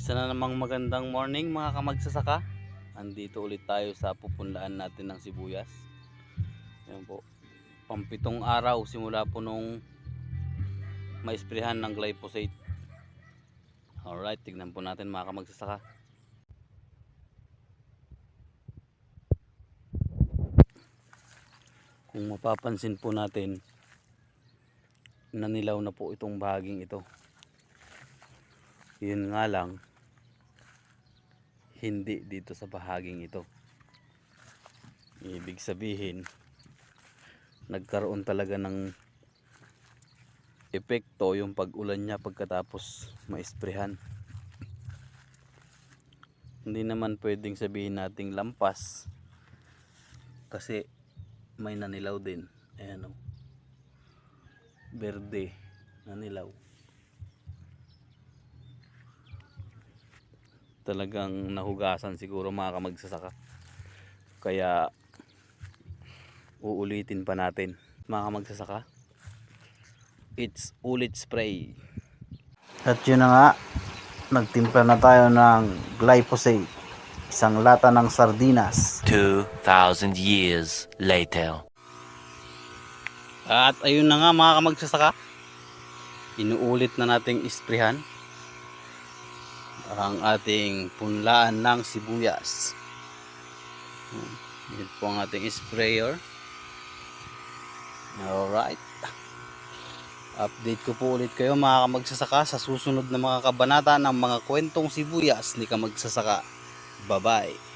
Isa na namang magandang morning mga kamagsasaka. Andito ulit tayo sa pupunlaan natin ng sibuyas. Ayan po. Pampitong araw simula po nung maisprehan ng glyphosate. Alright, tignan po natin mga kamagsasaka. Kung mapapansin po natin, nanilaw na po itong bahaging ito. Yun nga lang, hindi dito sa bahaging ito. Ibig sabihin, nagkaroon talaga ng epekto yung pag-ulan niya pagkatapos maisprehan. Hindi naman pwedeng sabihin nating lampas kasi may nanilaw din. Ayan o. Berde nanilaw. Talagang nahugasan siguro mga kamagsasaka. Kaya uulitin pa natin mga kamagsasaka. It's ulit spray. At yun na nga, nagtimpla na tayo ng glyphosate. Isang lata ng sardinas. 2,000 years later. At ayun na nga mga kamagsasaka. Inuulit na nating isprehan ang ating punlaan ng sibuyas. Yan po ang ating sprayer. Alright. Update ko po ulit kayo mga kamagsasaka sa susunod na mga kabanata ng mga kwentong sibuyas ni kamagsasaka. Bye-bye.